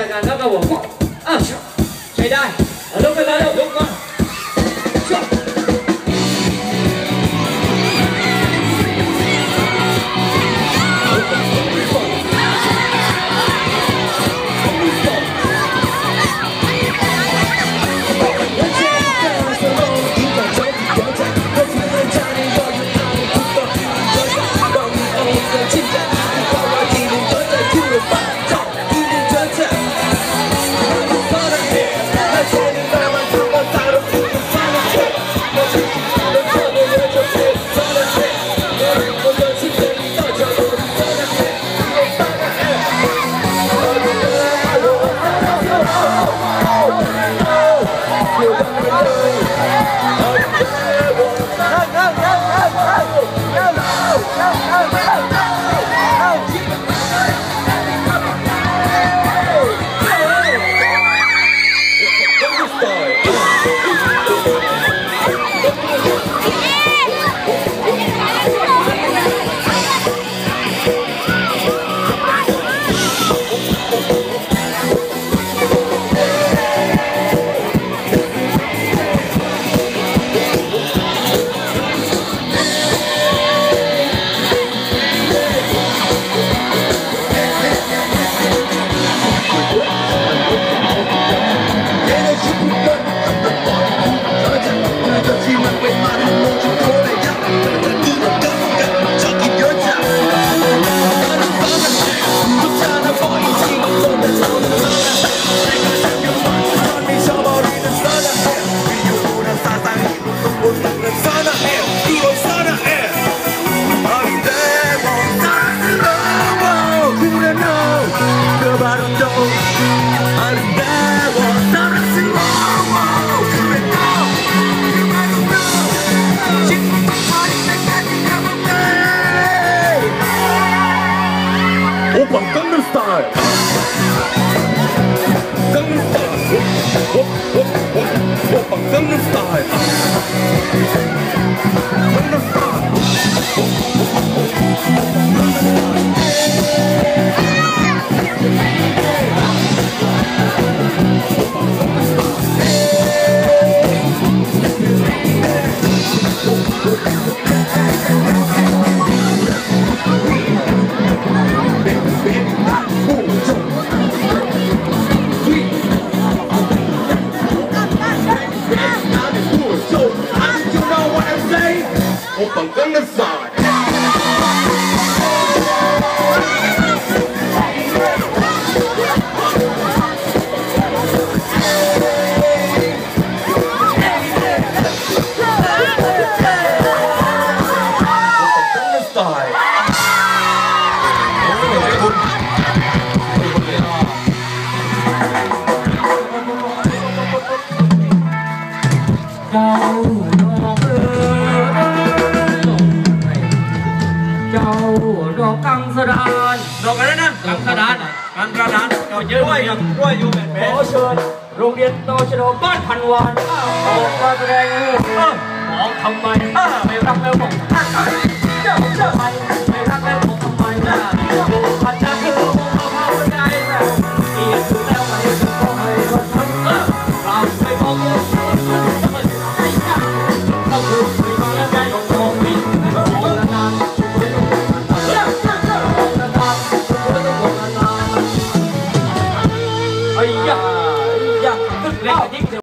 รายกา ดอกกังสดานดอกอะไรนะกังกระดานกังกระดานเราเยอะด้วยยังด้วยอยู่แบบขแม่อเชิญโรงเรียนโตชโดบ้านพันวานออกมาแสดงเออมองทำไมไม่รักแล้วบอกเจ้าเจ้าไป